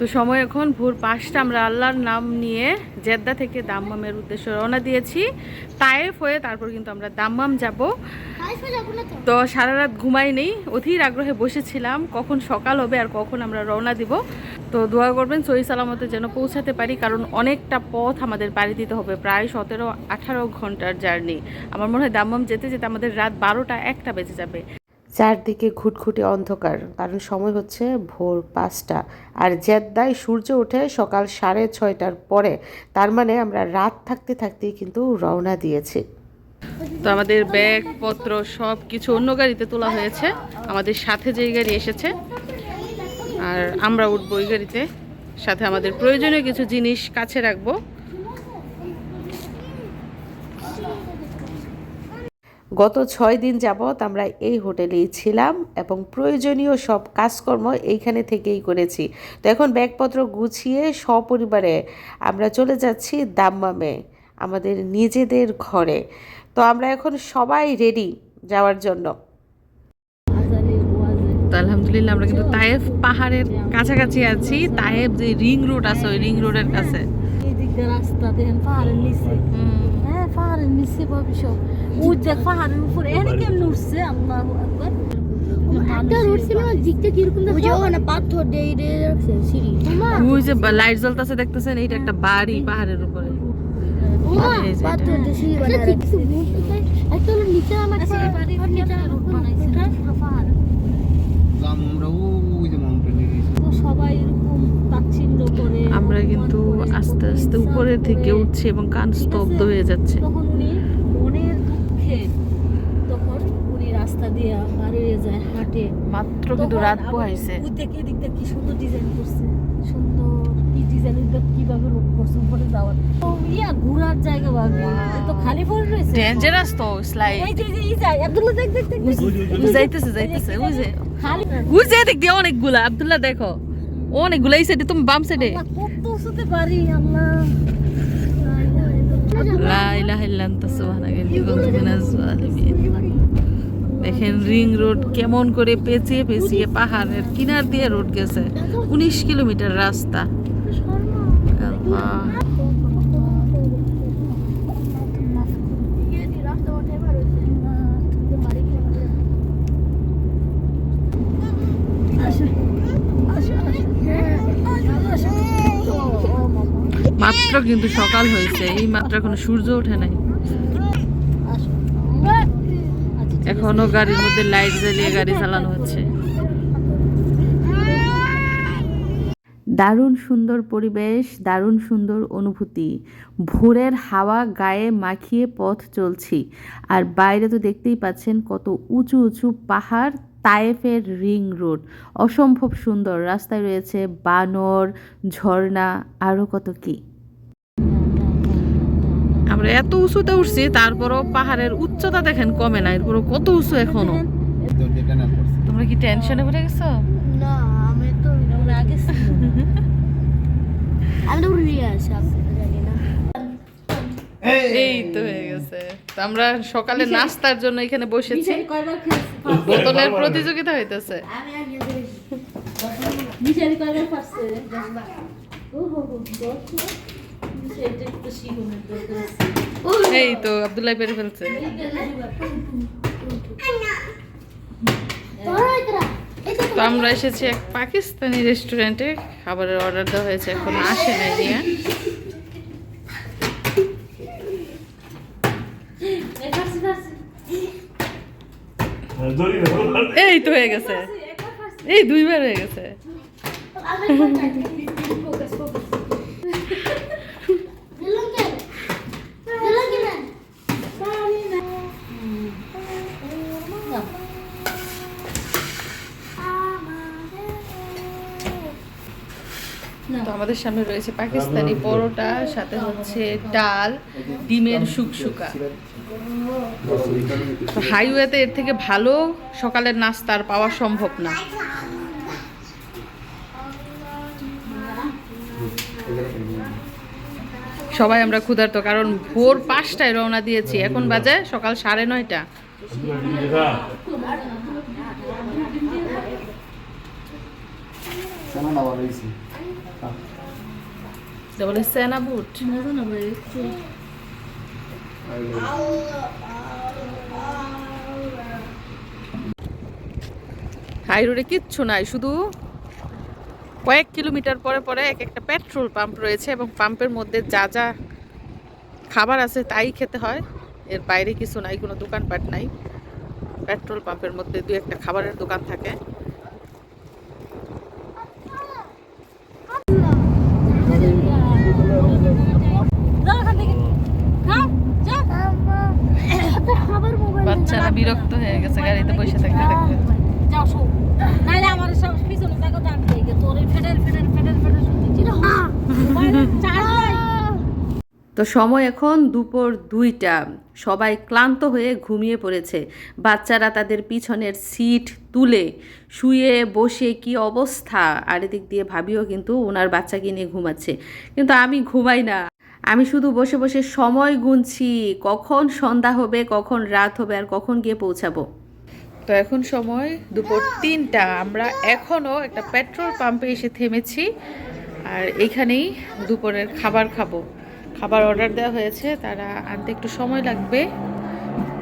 তো সময় এখন, ভোর পাঁচটা আমরা আল্লাহর নাম নিয়ে জেদ্দা থেকে দাম্মামের উদ্দেশ্যে রওনা দিয়েছি। তায়েফ হয়ে তারপর কিন্তু আমরা দাম্মাম যাব। তো সারা রাত ঘুমাই নেই, অধীর আগ্রহে বসেছিলাম, কখন সকাল হবে আর কখন আমরা রওনা দিব। তো দোয়া করবেন সহি সালামতে যেন পৌঁছাতে পারি, কারণ অনেকটা পথ আমাদের পাড়ি দিতে হবে, প্রায় সতেরো আঠারো ঘণ্টার জার্নি। আমার মনে হয় দাম্মাম যেতে যেতে আমাদের রাত বারোটা একটা বেজে যাবে। চারদিকে ঘুটঘুটে অন্ধকার, কারণ সময় হচ্ছে ভোর পাঁচটা। আর জেদ্দায় সূর্য ওঠে সকাল সাড়ে ছয়টার পরে, তার মানে আমরা রাত থাকতে থাকতেই কিন্তু রওনা দিয়েছি। তো আমাদের ব্যাগপত্র সব কিছু অন্য গাড়িতে তোলা হয়েছে। আমাদের সাথে যেই গাড়ি এসেছে, আর আমরা উঠবো ওই গাড়িতে। সাথে আমাদের প্রয়োজনীয় কিছু জিনিস কাছে রাখব। গত ছয় দিন যাবৎ আমরা এই হোটেলেই ছিলাম এবং প্রয়োজনীয় সব কাজকর্ম এইখানে থেকেই করেছি। তো এখন ব্যাগপত্র গুছিয়ে সপরিবারে আমরা চলে যাচ্ছি দাম্মামে আমাদের নিজেদের ঘরে। তো আমরা এখন সবাই রেডি যাওয়ার জন্য। তো আলহামদুলিল্লাহ আমরা কিন্তু তায়েফ পাহাড়ের কাছাকাছি আছি। তায়েফ যে রিং রোড আছে ওই রিং রোডের কাছে। দিয়ে রাস্তা দেখেন পাহাড়ের নিচে। পাহাড়ের নিচে পাবি সব ওই দেখ পাহাড়ের উপরে এনে কেমন উঠছে আল্লাহ একবার লাইট এইটা একটা বাড়ি পাহাড়ের উপরে আমার কিন্তু আস্তে আস্তে উপরে থেকে উঠছি এবং কান স্তব্ধ হয়ে যাচ্ছে উনি মনের দুঃখে তখন উনি রাস্তা দিয়ে পার হয়ে যায় হাঁটে। মাত্র কিন্তু রাত পোহাইছে। ওই দিকে এদিক দিয়ে কি সুন্দর ডিজাইন করছে। সুন্দর কি ডিজাইন কীভাবে রোড করছে উপরে যাওয়ার। তো ইয়া ঘোরার জায়গা ভাবে। তো খালি পড়ে রয়েছে। ডেঞ্জারাস তো স্লাইড এই যে এই যায় আব্দুল্লাহ দেখ দেখ দেখ দেখ। যাইতেছে যাইতেছে যে খালি দিক দিয়ে অনেকগুলা। আব্দুল্লাহ দেখো অনেকগুলা এই সাইডে তুমি বাম সাইডে কত উঁচুতে পারি আল্লাহ। লা ইলাহা ইন্নী কুনতু মিনাজ জালিমিন দেখেন রিং রোড কেমন করে পেঁচিয়ে পেঁচিয়ে পাহাড়ের কিনার দিয়ে রোড গেছে। উনিশ কিলোমিটার রাস্তা। মাত্র কিন্তু সকাল হয়েছে, এই মাত্র এখনও সূর্য ওঠে নাই। এখনও গাড়ির মধ্যে লাইট জ্বালিয়ে গাড়ি চালানো হচ্ছে। দারুণ সুন্দর পরিবেশ, দারুণ সুন্দর অনুভূতি। ভোরের হাওয়া গায়ে মাখিয়ে পথ চলছি। আর বাইরে তো দেখতেই পাচ্ছেন কত উঁচু উঁচু পাহাড়, তায়েফের রিং রোড। অসম্ভব সুন্দর। রাস্তায় রয়েছে বানর, ঝর্ণা আরও কত কি। এত উঁচুতে উঠছি তারপরও পাহাড়ের উচ্চতা দেখেন কমে না এরপরও কত উঁচু এখনও। তোমরা কি টেনশনে পড়ে গেছো? না আমি তো আগে এই তো হয়ে গেছে। তো আমরা সকালে নাস্তার জন্য এখানে বসেছি। বোতলের প্রতিযোগিতা হইতেছে। আমি এই তো আব্দুল্লাহ পেরে ফেলছে। তো আমরা এসেছি এক পাকিস্তানি রেস্টুরেন্টে খাবারের অর্ডার দেওয়া হয়েছে এখন আসে নাই নিয়ে। এই তো হয়ে গেছে। এই দুইবার হয়ে গেছে আমি কোথায় ফোকাস ফোকাস দিলাম কে দিলাম কি না পানি না না, না। তো আমাদের সামনে রয়েছে পাকিস্তানি পরোটা সাথে হচ্ছে ডাল ডিমের শুকশুকা। তো হাইওয়েতে এর থেকে ভালো সকালের নাস্তা আর পাওয়া সম্ভব না। সবাই আমরা ক্ষুধার্ত কারণ ভোর পাঁচটায় রওনা দিয়েছি। এখন বাজে সকাল সাড়ে নয়টা। কেন এটা বলে সেনা বুট হাই রোডে কিচ্ছু নাই, শুধু কয়েক কিলোমিটার পরে পরে এক একটা পেট্রোল পাম্প রয়েছে এবং পাম্পের মধ্যে যা যা খাবার আছে তাই খেতে হয়। এর বাইরে কিছু নাই, কোনো দোকানপাট নাই। পেট্রোল পাম্পের মধ্যে দুই একটা খাবারের দোকান থাকে যা এখান থেকে খা যা খাবার মোবাইল বাচ্চারা বিরক্ত হয়ে গেছে গাড়িতে বসে থাকতে থাকতে যাও শো নাইলে আমার সব পিছনে দেখো দাঁত দিয়ে গেছে তোর এই ফেডের ফেডের ফেডের ফেডের শুনতে চার্জ তো সময় এখন দুপুর দুইটা। সবাই ক্লান্ত হয়ে ঘুমিয়ে পড়েছে। বাচ্চারা তাদের পিছনের সিট তুলে শুয়ে বসে কি অবস্থা? আর এদিক দিয়ে ভাবিও কিন্তু ওনার বাচ্চাকে নিয়ে ঘুমাচ্ছে। কিন্তু আমি ঘুমাই না। আমি শুধু বসে বসে সময় গুনছি, কখন সন্ধ্যা হবে, কখন রাত হবে, আর কখন গিয়ে পৌঁছাবো। তো এখন সময় দুপুর তিনটা। আমরা এখনও একটা পেট্রোল পাম্পে এসে থেমেছি আর এইখানেই দুপুরের খাবার খাব। খাবার অর্ডার দেওয়া হয়েছে, তারা আনতে একটু সময় লাগবে।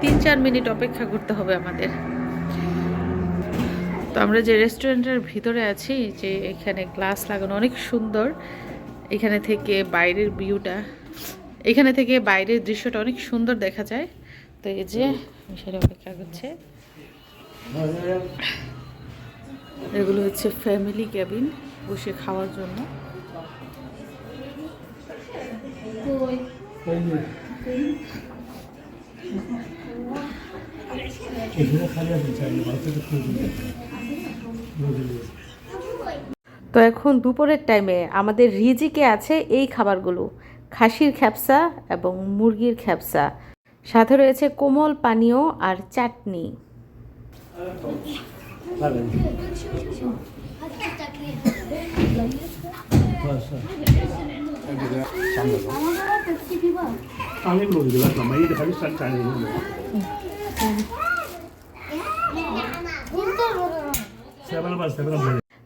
তিন চার মিনিট অপেক্ষা করতে হবে আমাদের। তো আমরা যে রেস্টুরেন্টের ভিতরে আছি, যে এখানে গ্লাস লাগানো অনেক সুন্দর এখানে থেকে বাইরের ভিউটা, এখানে থেকে বাইরের দৃশ্যটা অনেক সুন্দর দেখা যায়। তো এই যে সেটা অপেক্ষা করছে। এগুলো হচ্ছে ফ্যামিলি ক্যাবিন বসে খাওয়ার জন্য। তো এখন দুপুরের টাইমে আমাদের রিজিকে আছে এই খাবারগুলো। খাসির খ্যাপসা এবং মুরগির খ্যাপসা। সাথে রয়েছে কোমল পানীয় আর চাটনি।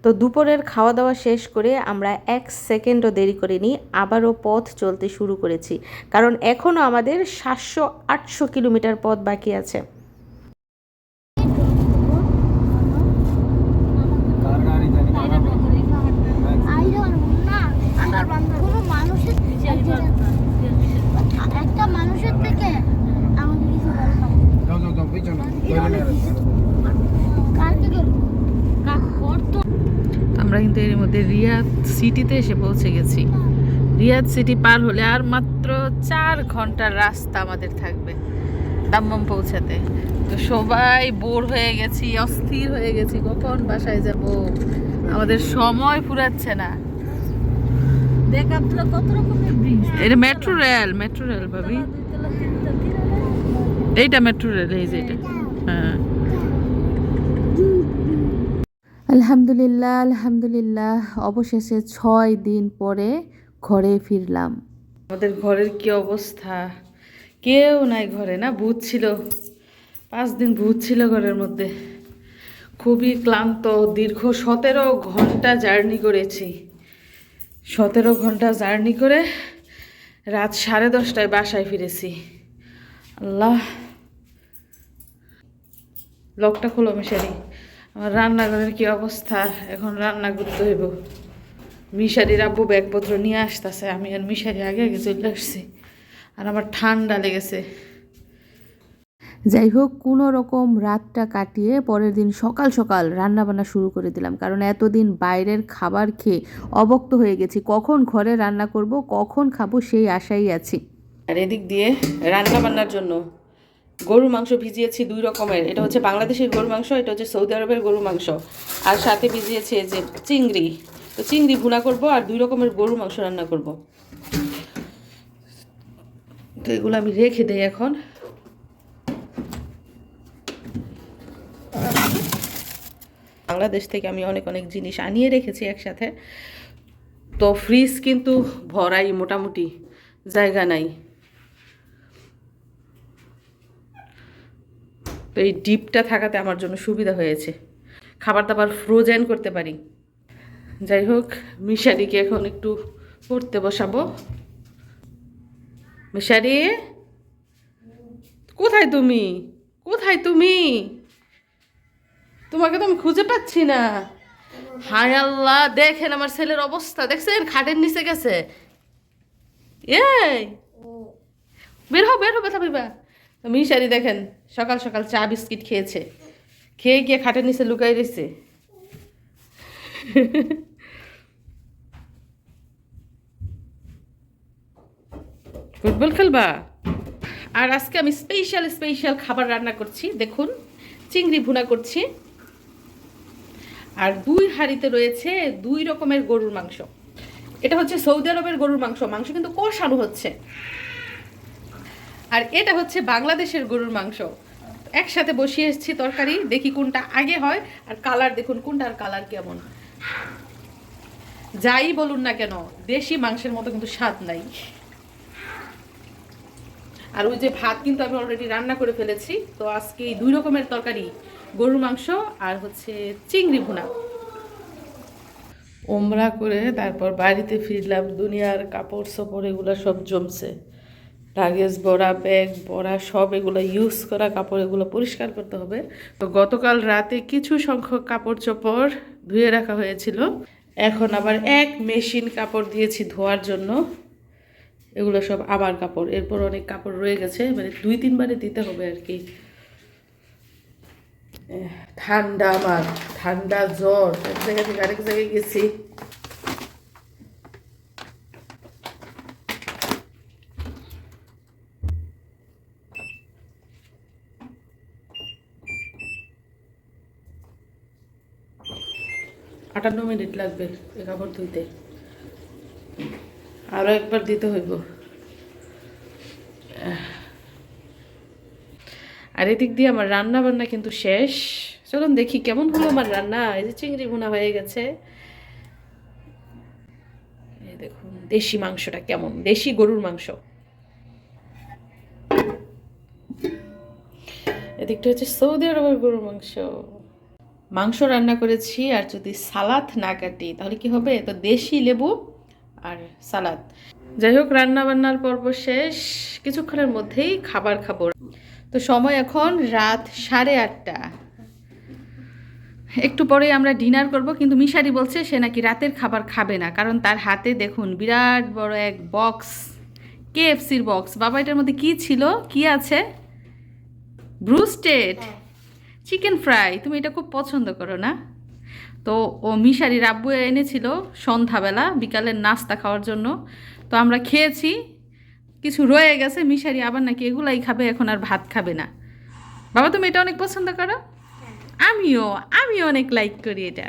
তো দুপুরের খাওয়া দাওয়া শেষ করে আমরা এক সেকেন্ডও দেরি করিনি, আবারও পথ চলতে শুরু করেছি। কারণ এখনও আমাদের সাতশো আটশো কিলোমিটার পথ বাকি আছে কার গাড়ি জানি আইরে না আমার বান্ধব কোনো মানুষের একটা মানুষের থেকে আমাদের কিছু ভালো পাবো যাও যাও যাও পিছনে কালকে করব কত আমরা কিন্তু এর মধ্যে রিয়াদ সিটিতে এসে পৌঁছে গেছি। রিয়াদ সিটি পার হলে আর মাত্র চার ঘণ্টার রাস্তা আমাদের থাকবে দাম্মাম পৌঁছাতে। তো সবাই বোর হয়ে গেছি অস্থির হয়ে গেছি কখন বাসায় যাব? আমাদের সময় ফুরাচ্ছে না। এটা মেট্রো রেল মেট্রো রেল ভাবি। এইটা মেট্রো রেল এই যে এটা। হ্যাঁ। আলহামদুলিল্লাহ আলহামদুলিল্লাহ। অবশেষে ছয় দিন পরে ঘরে ফিরলাম। আমাদের ঘরের কি অবস্থা? কেউ নাই ঘরে, না? ভূত ছিল। পাঁচ দিন ভূত ছিল ঘরের মধ্যে। খুবই ক্লান্ত, দীর্ঘ সতেরো ঘণ্টা জার্নি করেছি। সতেরো ঘণ্টা জার্নি করে রাত সাড়ে দশটায় বাসায় ফিরেছি। আল্লাহ। লকটা খোলো মিশারি আমার রান্নাঘরের কি অবস্থা? এখন রান্না করতে হইব। মিশারির আব্বু ব্যাগপত্র নিয়ে আসতেছে আমি আর মিশারি আগে আগে চলে আসছি। আর আমার ঠান্ডা লেগেছে। যাই হোক কোনো রকম রাতটা কাটিয়ে পরের দিন সকাল সকাল রান্না বান্না শুরু করে দিলাম। কারণ এতদিন বাইরের খাবার খেয়ে অবক্ত হয়ে গেছি। কখন ঘরে রান্না করব কখন খাব সেই আশাই আছি। আর এদিক দিয়ে রান্না বান্নার জন্য গরু মাংস ভিজিয়েছি দুই রকমের। এটা হচ্ছে বাংলাদেশের গরু মাংস, এটা হচ্ছে সৌদি আরবের গরু মাংস। আর সাথে ভিজিয়েছি যে চিংড়ি। তো চিংড়ি ভুনা করব আর দুই রকমের গরু মাংস রান্না করব। তো এগুলো আমি রেখে দিই এখন। বাংলাদেশ থেকে আমি অনেক অনেক জিনিস আনিয়ে রেখেছি একসাথে। তো ফ্রিজ কিন্তু ভরাই, মোটামুটি জায়গা নাই। তো এই ডিপটা থাকাতে আমার জন্য সুবিধা হয়েছে। খাবার দাবার ফ্রোজেন করতে পারি। যাই হোক, মিশারিকে এখন একটু পড়তে বসাবো। মিশারি, কোথায় তুমি? কোথায় তুমি? তোমাকে তো আমি খুঁজে পাচ্ছি না। হায় আল্লাহ, দেখেন আমার ছেলের অবস্থা। দেখছেন? খাটের নিচে গেছে। এই! বের হো বের হো ব্যথা পাইবা মিশারি দেখেন, সকাল সকাল চা বিস্কিট খেয়েছে। খেয়ে গিয়ে খাটের নিচে লুকাই রয়েছে। ফুটবল খেলবা? আর আজকে আমি স্পেশাল স্পেশাল খাবার রান্না করছি। দেখুন, চিংড়ি ভুনা করছি। আর দুই হাঁড়িতে রয়েছে দুই রকমের গরুর মাংস। এটা হচ্ছে সৌদি আরবের গরুর মাংস। মাংস কিন্তু কষানো হচ্ছে। আর এটা হচ্ছে বাংলাদেশের গরুর মাংস। একসাথে বসিয়ে এসেছি তরকারি, দেখি কোনটা আগে হয়, আর কালার দেখুন কোনটার কালার কেমন। যাই বলুন না কেন, দেশি মাংসের মতো কিন্তু স্বাদ নাই। আর ওই যে ভাত কিন্তু আমি অলরেডি রান্না করে ফেলেছি, তো আজকে দুই রকমের তরকারি, গরুর মাংস আর হচ্ছে চিংড়ি ভুনা। ওমরা করে তারপর বাড়িতে ফিরলাম, দুনিয়ার কাপড় চোপড় এগুলো সব জমছে। লাগেজ, বড়া ব্যাগ, বড়া সব এগুলো ইউজ করা কাপড় এগুলো পরিষ্কার করতে হবে। তো গতকাল রাতে কিছু সংখ্যক কাপড় চোপড় ধুয়ে রাখা হয়েছিল। এখন আবার এক মেশিন কাপড় দিয়েছি ধোয়ার জন্য। এগুলো সব আমার কাপড়, এরপর অনেক কাপড় রয়ে গেছে মানে দুই তিনবারে দিতে হবে আর কি। ঠান্ডা আমার, ঠান্ডা জ্বর, এক জায়গা থেকে আরেক জায়গায় গেছি। আটান্ন মিনিট লাগবে এ কাপড় ধুইতে। আরও একবার দিতে হইব। আর এদিক দিয়ে আমার রান্না বান্না কিন্তু শেষ। চলুন দেখি কেমন হলো আমার রান্না। এই যে চিংড়ি ভুনা হয়ে গেছে। দেখুন, দেশি মাংসটা কেমন? দেশি গরুর মাংস। এদিকটা হচ্ছে সৌদি আরবের গরুর মাংস। মাংস রান্না করেছি আর যদি সালাদ না কাটি, তাহলে কি হবে? তো দেশি লেবু আর সালাদ। যাই হোক রান্না বান্নার পর্ব শেষ। কিছুক্ষণের মধ্যেই খাবার খাব। তো সময় এখন রাত সাড়ে আটটা। একটু পরে আমরা ডিনার করব, কিন্তু মিশারি বলছে সে নাকি রাতের খাবার খাবে না, কারণ তার হাতে দেখুন বিরাট বড় এক বক্স কেএফসির বক্স। বাবা, এটার মধ্যে কি ছিল? কি আছে? ব্রুস্টেড। চিকেন ফ্রাই তুমি এটা খুব পছন্দ করো না? তো ও মিশারি রাব্বু এনেছিল সন্ধ্যাবেলা বিকালের নাস্তা খাওয়ার জন্য। তো আমরা খেয়েছি কিছু রয়ে গেছে মিশারি আবার নাকি এগুলাই খাবে এখন আর ভাত খাবে না। বাবা তুমি এটা অনেক পছন্দ করো? আমিও আমিও অনেক লাইক করি এটা।